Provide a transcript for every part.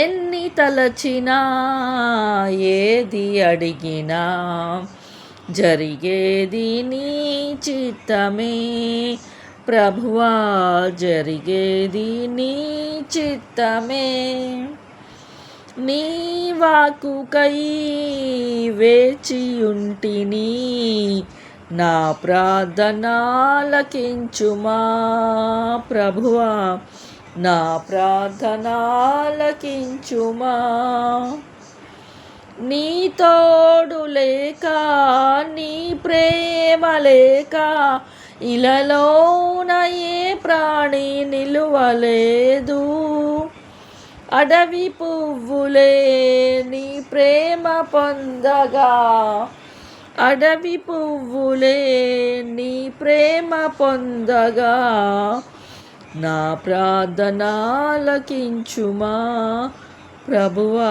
ఎన్ని తలచినా ఏది అడిగినా జరిగేది నీ చిత్తమే. ప్రభువా జరిగేది నీ చిత్తమే. నీ వాకుకై వేచియుంటిని నా ప్రార్థనాలకించుమా ప్రభువా. నా ప్రార్థనాలకించుమా. నీ తోడు లేక నీ ప్రేమ లేక ఇలలోన ఏ ప్రాణి నిలువలేదు. అడవి పువ్వులే నీ ప్రేమ పొందగా. అడవి పువ్వులే నీ ప్రేమ పొందగా. నా ప్రార్థనాలకించుమా. ప్రభువా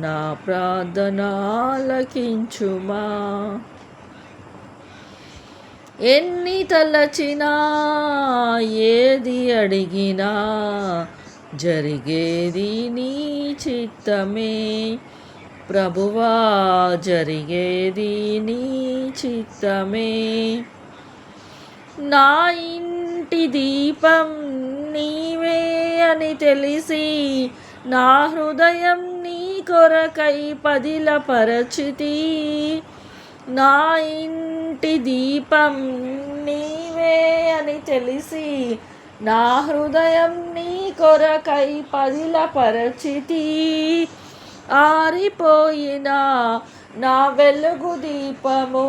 నా ప్రార్థనాలకించుమా. ఎన్ని తలచినా ఏది అడిగినా జరిగేది నీ చిత్తమే. ప్రభువా జరిగేది నీ చిత్తమే. నా ఇంటి దీపం నీవే అని తెలిసి నా హృదయం నీ కొరకై పదిల పరచితి నా ఇంటి దీపం నీవే అని తెలిసి నా హృదయం నీ కొరకై పదిల పరచితి ఆరిపోయిన నా వెలుగు దీపము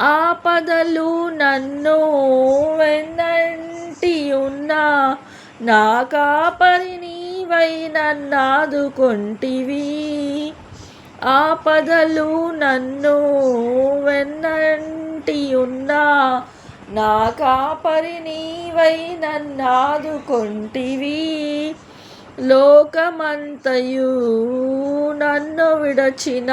ఆపదలు నన్ను వెన్నంటి ఉన్నా నా కాపరి నీవై నన్నాదుకొంటివి. ఆపదలు నన్ను వెన్నంటి ఉన్నా నా కాపరి నీవై నన్నాదుకొంటివి. లోకమంతయు నన్ను విడచిన